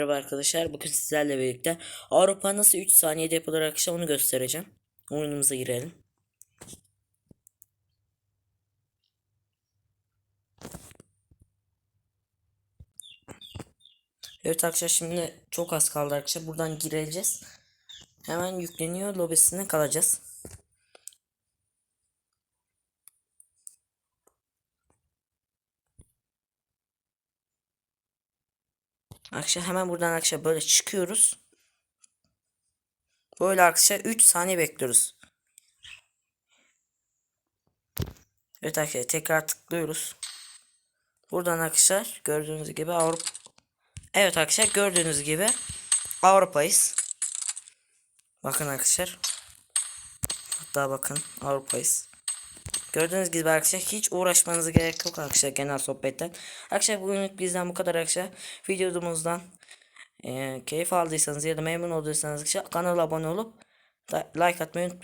Merhaba arkadaşlar. Bugün sizlerle birlikte Avrupa nasıl 3 saniyede yapılır arkadaşlar onu göstereceğim. Oyunumuza girelim. Evet arkadaşlar şimdi çok az kaldı arkadaşlar. Buradan gireceğiz. Hemen yükleniyor lobisine kalacağız. Arkadaşlar hemen buradan arkadaşlar böyle çıkıyoruz. Böyle arkadaşlar 3 saniye bekliyoruz. Evet arkadaşlar tekrar tıklıyoruz. Buradan arkadaşlar gördüğünüz gibi Avrupa Evet arkadaşlar gördüğünüz gibi Avrupa'yız. Bakın arkadaşlar. Hatta bakın Avrupa'yız. Gördüğünüz gibi arkadaşlar hiç uğraşmanıza gerek yok arkadaşlar genel sohbetten. Arkadaşlar bugünlük bizden bu kadar arkadaşlar. Videomuzdan e, keyif aldıysanız ya da memnun olduysanız arkadaşlar kanala abone olup like atmayı unutmayın.